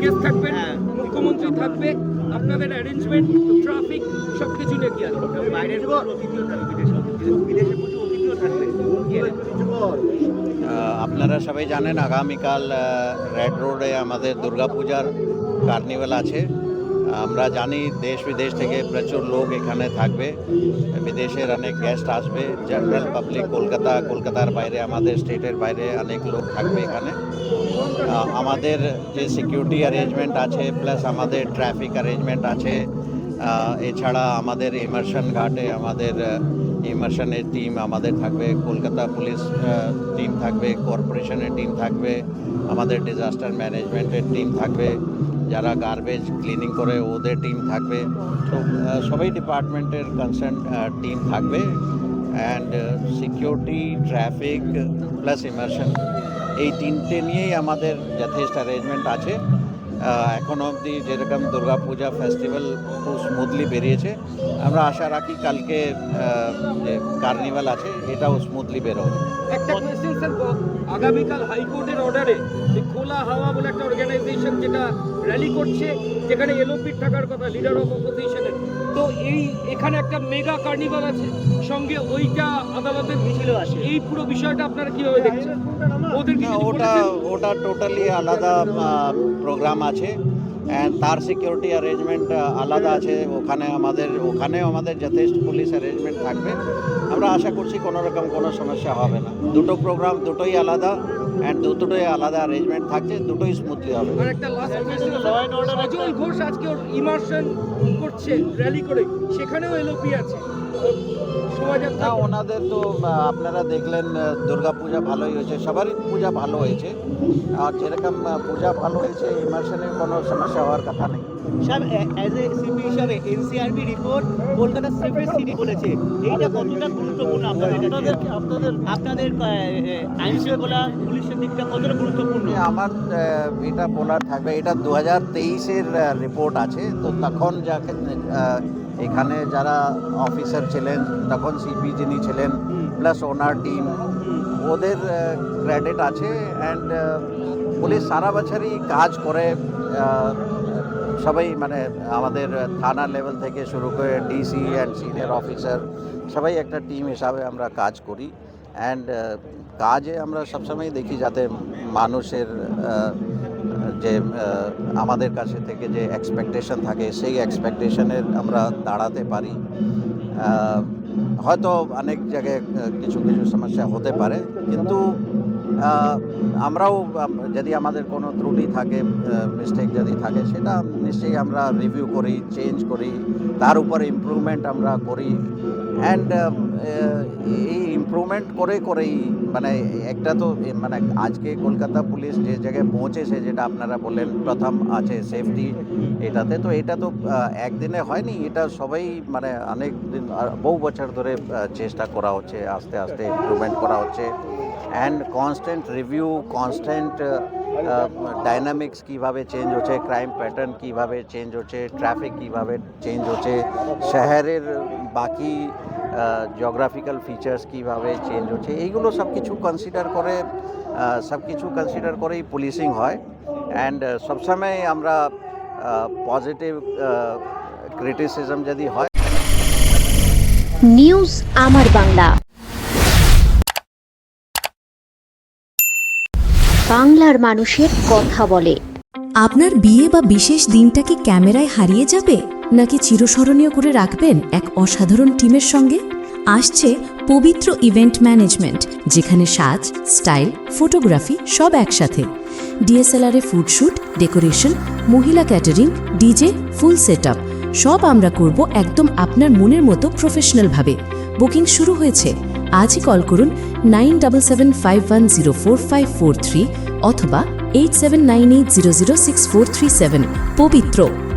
Guest থাকবেন হ্যাঁ। মুখ্যমন্ত্রী থাকবে আপনাদের অ্যারেঞ্জমেন্ট ট্রাফিক সব কিছু নিয়ে কি আছে বাইরের অতিথিও থাকবে বিদেশে বিদেশে প্রচুর অতিথিও থাকবে। কি এর- আহ, আপনারা সবাই জানেন আগামীকাল রেড রোডে আমাদের দুর্গাপূজার কার্নিভাল আছে। আমরা জানি দেশ বিদেশ থেকে প্রচুর লোক এখানে থাকবে। বিদেশের অনেক গেস্ট আসবে। জেনারেল পাবলিক কলকাতা, কলকাতার বাইরে, আমাদের স্টেটের বাইরে অনেক লোক থাকবে এখানে। আমাদের যে সিকিউরিটি অ্যারেঞ্জমেন্ট আছে প্লাস আমাদের ট্রাফিক অ্যারেঞ্জমেন্ট আছে এছাড়া আমাদের ইমার্শন ঘাটে, আমাদের ইমার্শনের টিম আমাদের থাকবে। কলকাতা পুলিশ টিম থাকবে কর্পোরেশনের টিম থাকবে, আমাদের ডিজাস্টার ম্যানেজমেন্টের টিম থাকবে। যারা গার্বেজ ক্লিনিং করে ওদের টিম থাকবে। তো সবাই ডিপার্টমেন্টের কনসার্ন টিম থাকবে। And security traffic plus immersion এই তিনটে নিয়েই আমাদের যথেষ্ট অ্যারেঞ্জমেন্ট আছে। এখন অবধি যেরকম দুর্গাপূজা ফেস্টিভ্যাল খুব স্মুথলি বেরিয়েছে। আমরা আশা রাখি কালকে যে কার্নিভাল আছে এটাও স্মুথলি বেরোবে। একটা কোয়েশ্চেন স্যার আগামীকাল হাইকোর্টের অর্ডারে খোলা হাওয়া বলে একটা অর্গানাইজেশন যেটা র্যালি করছে যেখানে এলওপি থাকার কথা লিডার অফ অপোজিশনের তো এই এখানে একটা মেগা কার্নিভাল আছে সঙ্গে ওইটা আদালতের মিছিল আছে এই পুরো বিষয়টা আপনারা কীভাবে দেখছেন? ওদের কি না, কিছু ওটা ওটা টোটালি আলাদা প্রোগ্রাম আছে অ্যান্ড তার সিকিউরিটি অ্যারেঞ্জমেন্ট আলাদা আছে। ওখানে আমাদের, ওখানেও আমাদের যথেষ্ট পুলিশ অ্যারেঞ্জমেন্ট থাকবে। আমরা আশা করছি কোনো রকম কোনো সমস্যা হবে না। দুটো প্রোগ্রাম দুটোই আলাদা অ্যান্ড দুটোই আলাদা অ্যারেঞ্জমেন্ট থাকছে, দুটোই স্মুথলি হবে। করছে র্যালি করে, সেখানেও এলওপি আছে। না ওনাদের তো আপনারা দেখলেন দুর্গা পূজা ভালোই হয়েছে সবারই পূজা ভালো হয়েছে। আর যেরকম পূজা ভালো হয়েছে ইমার্শনের কোনো সমস্যা হওয়ার কথা নেই। স্যার অ্যাজ এ সিপি হিসাবে এনসিআরবি রিপোর্ট কলকাতা সেফের সিটি বলেছে। এইটা কতটা গুরুত্বপূর্ণ আপনাদের কাছে? আপনাদের আপনাদের আইন শৃঙ্খলা পুলিশের দিকটা কতটা গুরুত্বপূর্ণ? আমার এটা বলার থাকবে এটা দু হাজার তেইশের রিপোর্ট আছে। তো তখন যাকে এখানে যারা অফিসার ছিলেন তখন সিপি যিনি ছিলেন প্লাস ওনার টিম ওদের ক্রেডিট আছে অ্যান্ড পুলিশ সারা বছরই কাজ করে সবাই মানে আমাদের থানা লেভেল থেকে শুরু করে ডিসি অ্যান্ড সিনিয়র অফিসার সবাই একটা টিম হিসাবে আমরা কাজ করি অ্যান্ড কাজে আমরা সবসময় দেখি যাতে মানুষের যে আমাদের কাছে থেকে যে এক্সপেকটেশন থাকে, সেই এক্সপেকটেশনের আমরা দাঁড়াতে পারি। হয়তো অনেক জায়গায় কিছু কিছু সমস্যা হতে পারে, কিন্তু আমরাও যদি আমাদের কোনো ত্রুটি থাকে মিস্টেক যদি থাকে, সেটা নিশ্চয়ই আমরা রিভিউ করি চেঞ্জ করি, তার উপরে ইমপ্রুভমেন্ট আমরা করি। অ্যান্ড এই ইমপ্রুভমেন্ট করে, করেই মানে একটা তো মানে আজকে কলকাতা পুলিশ যে জায়গায় পৌঁছেছে যেটা আপনারা বললেন প্রথম আছে সেফটি এটাতে, তো এটা তো একদিনে হয়নি, এটা সবাই মানে অনেক দিন বহু বছর ধরে চেষ্টা করা হচ্ছে, আস্তে আস্তে ইমপ্রুভমেন্ট করা হচ্ছে। And constant review constant dynamics কীভাবে চেঞ্জ হচ্ছে ক্রাইম প্যাটার্ন কীভাবে চেঞ্জ হচ্ছে ট্রাফিক কীভাবে চেঞ্জ হচ্ছে, শহরের বাকি জিওগ্রাফিক্যাল ফিচার্স কীভাবে চেঞ্জ হচ্ছে এইগুলো সব কিছু কনসিডার করে সব কিছু কনসিডার করেই পুলিশিং হয়। অ্যান্ড সবসময় আমরা পজিটিভ ক্রিটিসিজম যদি হয় নিউজ আমার বাংলা বাংলার মানুষের কথা বলে। আপনার বিয়ে বা বিশেষ দিনটা কি ক্যামেরায় হারিয়ে যাবে? নাকি চিরস্মরণীয় করে রাখবেন এক অসাধারণ টিমের সঙ্গে? আসছে পবিত্র ইভেন্ট ম্যানেজমেন্ট, যেখানে সাজ, স্টাইল, ফটোগ্রাফি সব একসাথে। ডিএসএলআরে ফুডশ্যুট ডেকোরেশন, মহিলা ক্যাটারিং, ডিজে, ফুল সেট সব আমরা করব একদম আপনার মনের মতো প্রফেশনালভাবে। বুকিং শুরু হয়েছে। আজই কল করুন nine double seven five one zero four five four three অথবা eight seven nine eight zero zero six four three seven. Pabitra.